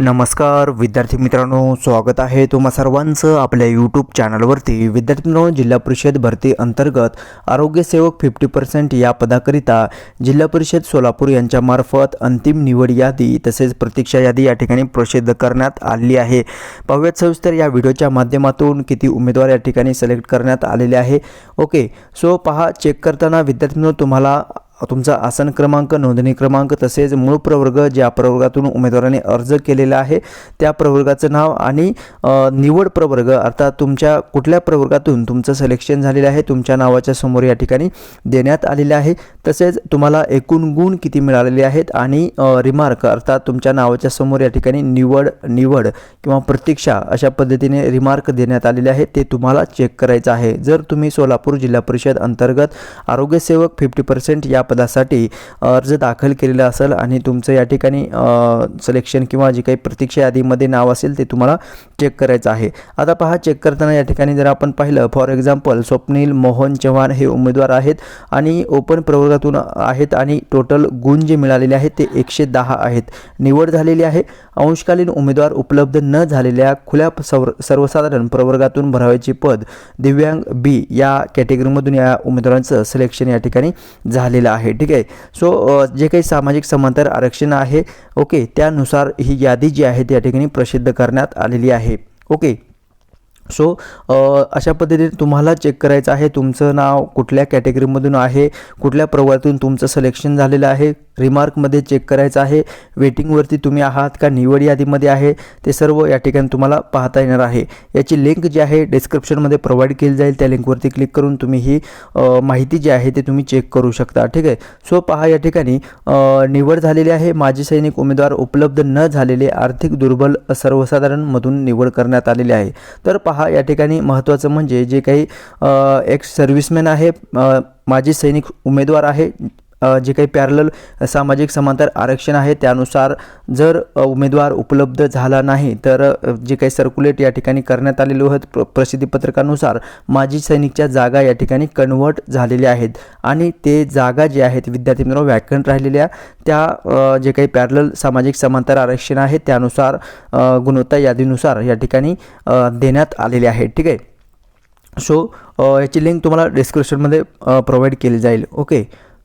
नमस्कार विद्यार्थी मित्रांनो स्वागत आहे तुम्हा सर्वांचं आपल्या यूट्यूब चॅनलवरती विद्यार्थी मित्रांनो जिल्हा परिषद भरती अंतर्गत आरोग्यसेवक फिफ्टी पर्सेंट या पदाकरिता जिल्हा परिषद सोलापूर यांच्यामार्फत अंतिम निवड यादी तसेच प्रतीक्षा यादी या ठिकाणी प्रसिद्ध करण्यात आली आहे. पाहूयात सविस्तर या व्हिडिओच्या माध्यमातून किती उमेदवार या ठिकाणी सिलेक्ट करण्यात आलेले आहे? ओके सो पहा चेक करताना विद्यार्थी मित्रांनो तुम्हाला तुमचा आसन क्रमांक नोंदणी क्रमांक तसेच मूळ प्रवर्ग ज्या प्रवर्गातून उमेदवाराने अर्ज केलेला आहे त्या प्रवर्गाचं नाव आणि निवड प्रवर्ग अर्थात तुमच्या कुठल्या प्रवर्गातून तुमचं सिलेक्शन झालेलं आहे तुमच्या नावाच्या समोर या ठिकाणी देण्यात आलेले आहे. तसेच तुम्हाला एकूण गुण किती मिळालेले आहेत आणि रिमार्क अर्थात तुमच्या नावाच्या समोर या ठिकाणी निवड निवड किंवा प्रतीक्षा अशा पद्धतीने रिमार्क देण्यात आलेले आहे ते तुम्हाला चेक करायचं आहे. जर तुम्ही सोलापूर जिल्हा परिषद अंतर्गत आरोग्यसेवक फिफ्टी पर्सेंट या पदासाठी अर्ज दाखल केलेला असेल आणि तुमचं या ठिकाणी सिलेक्शन किंवा जे काही प्रतीक्षा यादीमध्ये नाव असेल ते तुम्हाला चेक करायचं आहे. आता पहा चेक करताना या ठिकाणी जर आपण पाहिलं फॉर एक्झाम्पल स्वप्नील मोहन चव्हाण हे उमेदवार आहेत आणि ओपन प्रवर्गातून आहेत आणि टोटल गुण जे मिळालेले आहेत ते एकशे दहा आहेत. निवड झालेली आहे. अंशकालीन उमेदवार उपलब्ध न झालेल्या खुल्या सर्व सर्वसाधारण प्रवर्गातून भरावायचे पद दिव्यांग बी या कॅटेगरीमधून या उमेदवारांचं सिलेक्शन या ठिकाणी झालेलं आहे. आहे ठीक आहे? सो जे काही सामाजिक समांतर आरक्षण आहे ओके त्यानुसार ही यादी जी आहे त्या ठिकाणी प्रसिद्ध करण्यात आलेली आहे ओके? सो अशा पद्धतीने तुम्हाला चेक करायचं आहे तुमचं नाव कुठल्या कॅटेगरीमधून आहे कुठल्या प्रवर्गातून तुमचं सिलेक्शन झालेलं आहे रिमार्कमध्ये चेक करायचं आहे वेटिंगवरती तुम्ही आहात का निवड यादीमध्ये आहे ते सर्व या ठिकाणी तुम्हाला पाहता येणार आहे. याची लिंक जी आहे डिस्क्रिप्शनमध्ये प्रोव्हाइड केली जाईल. त्या लिंकवरती क्लिक करून तुम्ही ही माहिती जी आहे ते तुम्ही चेक करू शकता. ठीक आहे? सो पहा या ठिकाणी निवड झालेली आहे. माजी सैनिक उमेदवार उपलब्ध न झालेले आर्थिक दुर्बल सर्वसाधारणमधून निवड करण्यात आलेली आहे. तर पहा या ठिकाणी महत्त्वाचं म्हणजे जे काही एक सर्व्हिसमॅन आहे माजी सैनिक उमेदवार आहे जे काही पॅरल सामाजिक समांतर आरक्षण आहे त्यानुसार जर उमेदवार उपलब्ध झाला नाही तर जे काही सर्क्युलेट या ठिकाणी करण्यात आलेले आहेत प्र प्रसिद्धीपत्रकानुसार माजी सैनिकच्या जागा या ठिकाणी कन्वर्ट झालेल्या आहेत. आणि ते जागा जे आहेत विद्यार्थी मित्रांनो वॅकंट राहिलेल्या त्या जे काही पॅरल सामाजिक समांतर आरक्षण आहे त्यानुसार गुणवत्ता यादीनुसार या ठिकाणी देण्यात आलेले आहेत ठीक आहे? सो याची लिंक तुम्हाला डिस्क्रिप्शनमध्ये प्रोव्हाइड केली जाईल. ओके